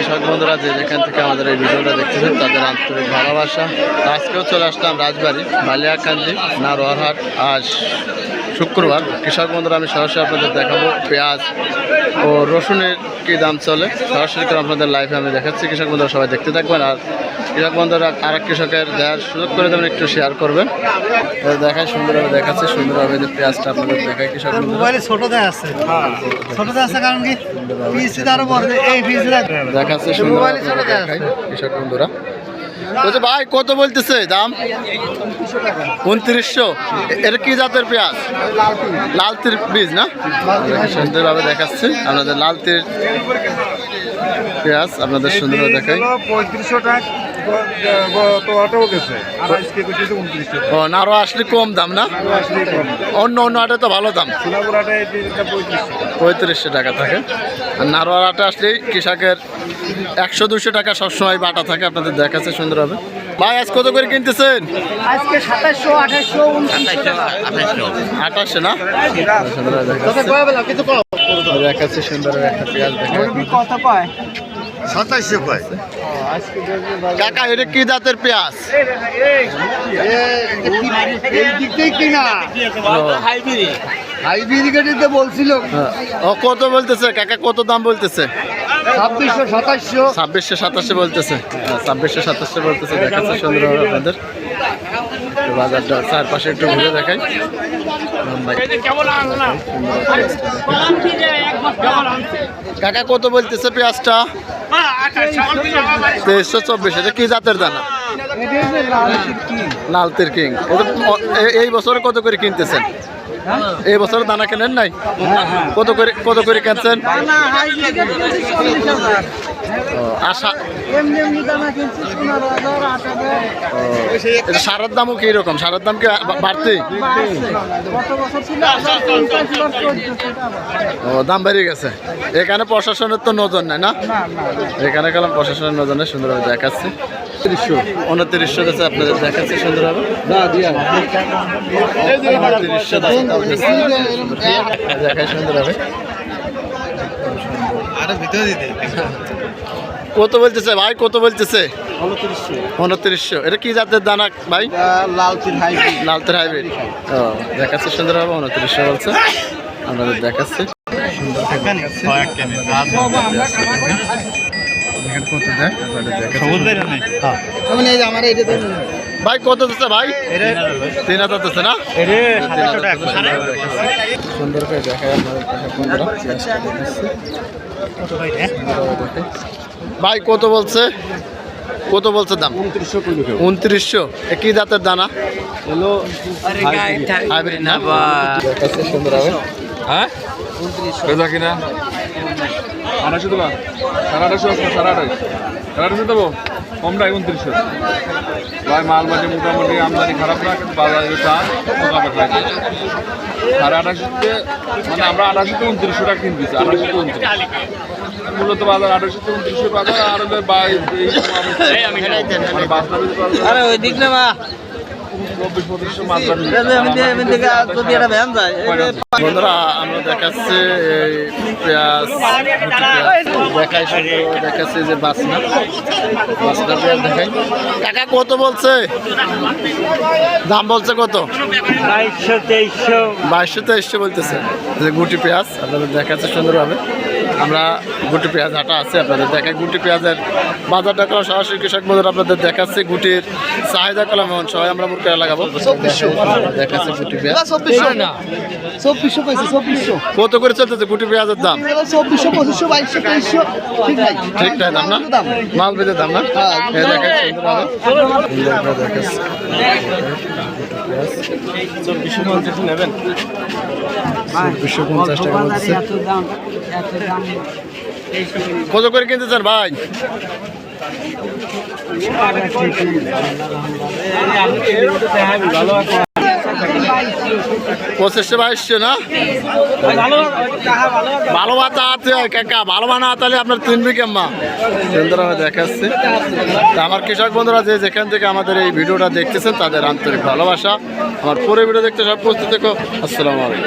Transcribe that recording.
কৃষক বন্ধুরা যে যেখান থেকে আমাদের এই ভিডিওটা দেখতেছেন, তাদের আন্তরিক ভালোবাসা। আজকেও চলে আসলাম রাজবাড়ি, বালিয়াকান্দি, নারোয়ারহাট, আজ শুক্রবার। কৃষক বন্ধুরা আমি সরাসরি আপনাদের দেখাবো পেঁয়াজ ও রসুনের কী দাম চলে। সরাসরি করে আপনাদের লাইভে আমি দেখাচ্ছি। কৃষক বন্ধুরা সবাই দেখতে থাকবেন। আর কৃষক বন্ধুরা আর এক কৃষকের দেওয়ার সুযোগ করে দেবেন একটু শেয়ার করবেন। দেখায় সুন্দরভাবে দেখাচ্ছে সুন্দরভাবে যে পেঁয়াজটা আপনাদের দেখায় কৃষক মোবাইলে ছোটতে আছে। ছোটতে আছে কারণ কি? দেখাচ্ছে। সুন্দর কৃষক বন্ধুরা। বলছে ভাই কত বলতেছে দাম? উনত্রিশশো? এর কি জাতের পেঁয়াজ? লাল তীর বীজ না? সুন্দরভাবে দেখাচ্ছে। আপনাদের লাল তীর পেঁয়াজ আপনাদের সুন্দরভাবে দেখাই। পঁয়ত্রিশশো টাকা আর আসলে কম দাম না? অন্য অন্য আটে তো ভালো দাম। এটা পঁয়ত্রিশশো টাকা। থাকে। আর নারোয়ার আটা আসলেই কৃষকের একশো দুশো টাকা সবসময় বাটা থাকে। আপনাদের দেখাচ্ছে সুন্দর হবে ভাই আজ কত করে কিনতেছেন? আজকে সাতাশশো আঠাশশো না? সুন্দর দেখাচ্ছে কিন্তু কম দেখাচ্ছে সুন্দর একটা পেঁয়াজ কত কয়? সাতাইশশো কয়? কাকা এটা কি জাতের পেঁয়াজ? এই দিক থেকে কিনা? হাইব্রিড। বলছিল। ও কত বলতেছে? কাকা কত দাম বলতেছে? ছাব্বিশশো সাতাশশো। ছাব্বিশশো সাতাশে বলতেছে। হ্যাঁ, ছাব্বিশশো সাতাশে বলতেছে দেখাচ্ছে সুন্দর হবে আপনাদের। বাজারটা চারপাশে একটু ঘুরে দেখাই। কাকা কত বলতেছে পেঁয়াজটা? তেইশশো চব্বিশ এটা কি জাতের দানা? লাল তির কিং। এটা এই বছরে কত করে কিনতেছেন? এই বছর দানা কেনেন নাই? কত করে কত করে কিনছেন? আশা সারের দামও কি রকম সারের দাম কি বাড়তি ও, দাম বেড়ে গেছে। এখানে প্রশাসনের তো নজর নাই না? এখানে গেলাম, প্রশাসনের নজর নজরে সুন্দরভাবে দেখাচ্ছে। উনত্রিশশো। কাছে আপনাদের দেখাচ্ছে সুন্দরভাবে উনত্রিশশো দেখায় আরে ভিতরে কত বলতেছে ভাই কত বলতেছে? উনত্রিশশো। এটা কি জাতের দানা ভাই? লাল হাইব্রিড। লালতের হাইব্রিড। ও দেখাচ্ছে সুন্দরভাবে উনত্রিশশো বলছে। আপনাদের দেখাচ্ছে। কত দেয় মানে এই যে আমার এইটা ভাই কত দিচ্ছে ভাই? তিন হাজার দিচ্ছে না। সুন্দর করে দেখায়। ভাই কত বলছে? কত বলছে দাম? উনত্রিশশো। কি জাতের দানা? হাইব্রিড না হ্যাঁ? কিনা? আড়াইশো দেবা সাড়ে আড়াইশো আছে সাড়ে আড়াইশো সাড়ে আড়াইশো দেবো? কমটাই উনত্রিশশো ভাই মাল বাজে মোটামুটি আমদানি খারাপ না কিন্তু বাজারে চান মোকাবেলা খাই সাড়ে আড়াইশোতে মানে আমরা আড়াইশোতে উনত্রিশশো টাকা কিনতেছি আড়াইশোতে উনত্রিশ মূলত বাজার আড়াইশোতে উনত্রিশশো বাজার আর হলে বা মানে বাসনা আরে ওই দিক না মা। আমরা দেখাচ্ছি পেঁয়াজ দেখাচ্ছি যে বাসনা। কাকা, কত বলছে? দাম বলছে কত? বাইশশো তেইশশো। বলতেছে। যে গুটি পেঁয়াজ, আপনাদের দেখাচ্ছে সুন্দরভাবে। আমরা গুটি পেঁয়াজ হাটা আছে আপনাদের দেখাই। গুটি পেঁয়াজের বাজারটা কলাম সরাসরি কৃষক বন্ধুরা আপনাদের দেখাচ্ছে। গুটির চাহিদা কলাম এখন সবাই আমরা মুখে লাগাবো। দেখাচ্ছে গুটি পেঁয়াজ। চব্বিশশো। না চব্বিশশো পাইছে চব্বিশশো। কত করে চলতেছে গুটি পেঁয়াজের দাম? চব্বিশশো পঁচিশশো বাইশশো তেইশশো। ঠিক নাই? ঠিক তাই দাম না? মাল বেঁধে দাম। না? এই দেখেন সুন্দরভাবে সুন্দর করে দেখাচ্ছে চব্বিশশো পঞ্চাশ নেবেন। চব্বিশশো পঞ্চাশ টাকা বলতেছে কত করে কিনতেছেন ভাই? পঁচিশশো বাইশশো না? ভালো মাথা আছে, কাকা। ভালো মানা তাহলে আপনার তিন বিঘে মা। সুন্দরভাবে দেখাচ্ছে। আমার কৃষক বন্ধুরা যে যেখান থেকে আমাদের এই ভিডিওটা দেখতেছেন, তাদের আন্তরিক ভালোবাসা। আমার পুরো ভিডিও দেখতে সব প্রস্তুত থেকো। আসসালামু আলাইকুম।